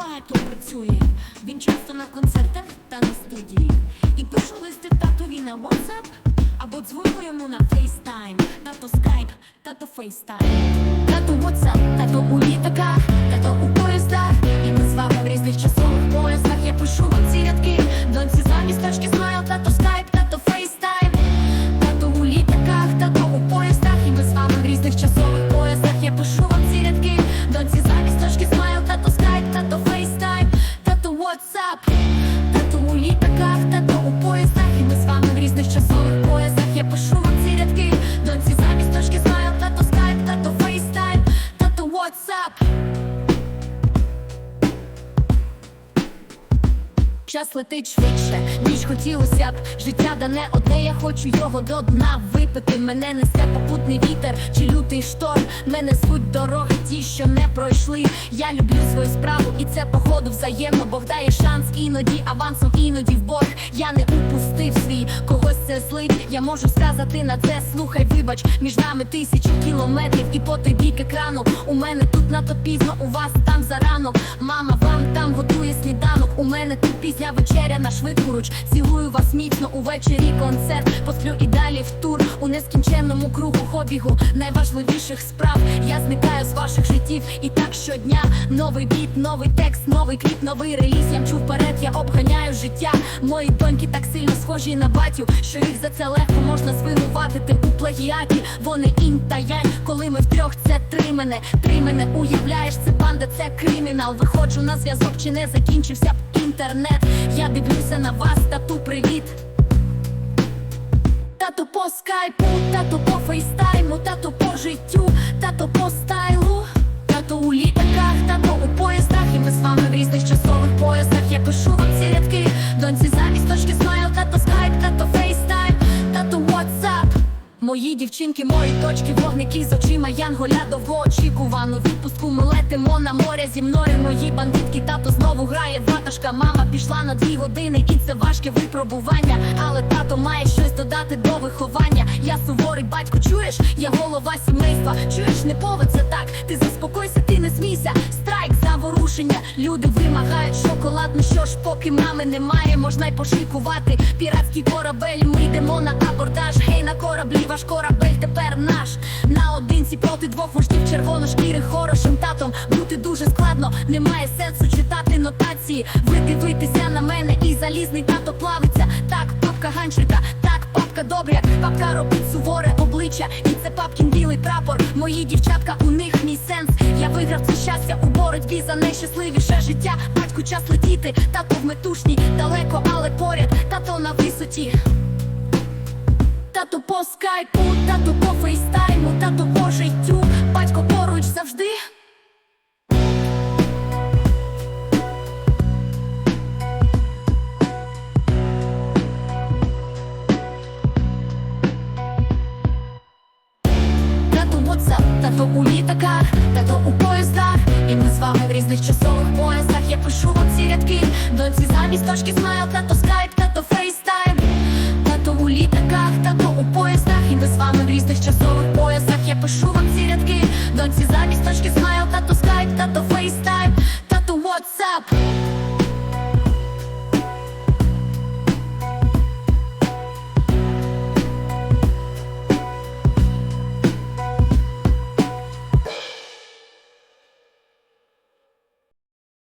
багато працює. Він часто на концертах та на студії. І пишу листи татові на WhatsApp або дзвоню йому на FaceTime. Тато Skype, тато FaceTime. Тато WhatsApp, тато у літаках, тато у поїздах. Час летить швидше, ніж хотілося б. Життя дане одне, я хочу його до дна випити. Мене несе попутний вітер чи лютий шторм. Мене звуть дороги, ті, що не пройшли. Я люблю свою справу, і це походу взаємно. Бог дає шанс іноді, авансом, іноді в борг. Я не упустив свій, когось це злить. Я можу сказати на це, слухай, вибач, між нами тисячі кілометрів, і по той бік екрану. У мене тут надто пізно, у вас там зарано. Мама вам там готує сніданок. У мене тут пізня вечеря на швидкоруч. Цілую вас міцно увечері концерт. Посплю і далі в тур у нескінченному кругу хобігу найважливіших справ. Я зникаю з ваших життів і так щодня. Новий біт, новий текст, новий кліп, новий реліз. Я мчу вперед, я обганяю життя. Мої доньки так сильно схожі на батю, що їх за це легко можна звинуватити у плагіаті. Вони інь та янь, коли ми втрьох, це три мене, три мене уявляєш, це банда, це кримінал. Виходжу на зв'язок, чи не закінчився інтернет. Я дивлюся на вас, тату, привіт. Тато по скайпу, тато по фейстайму, тато по життю, тато по стайлу, тато у літаках, тато у поїздах, і ми з вами Мої дівчинки, мої точки, вогники з очима Янголя довгоочікувану відпустку ми летимо на море зі мною. Мої бандитки, тато знову грає ватажка. Мама пішла на дві години, і це важке випробування. Але тато має щось додати до виховання. Я суворий батько, чуєш? Я голова сімейства. Чуєш, не повод це Люди вимагають шоколад. Ну що ж, поки мами немає, можна й пошикувати. Піратський корабель, ми йдемо на абордаж. Гей, на кораблі, ваш корабель тепер наш. Наодинці проти двох вождів червоношкірих хорошим татом. Бути дуже складно, немає сенсу читати нотації. Ви дивитеся на мене і залізний тато плавиться. Так, папка ганчика, так, папка добряк, папка робить суворе обличчя, і це папкін білий прапор. Мої дівчатка, у них мій сенс. Я виграв це щастя у боротьбі за найщасливіше життя. Батьку час летіти, тато в метушні, далеко, але поряд, тато на висоті. Тато по скайпу, тато по фейстайму, тато по WhatsApp Та то у літаках, та то у поїздах. І ми з вами в різних часових поїздах. Я пишу вам ці рядки Доньці замість точки смайл, та то скайп, та то фейстайм. Та то у літаках, та то у поїздах. І ми з вами в різних часових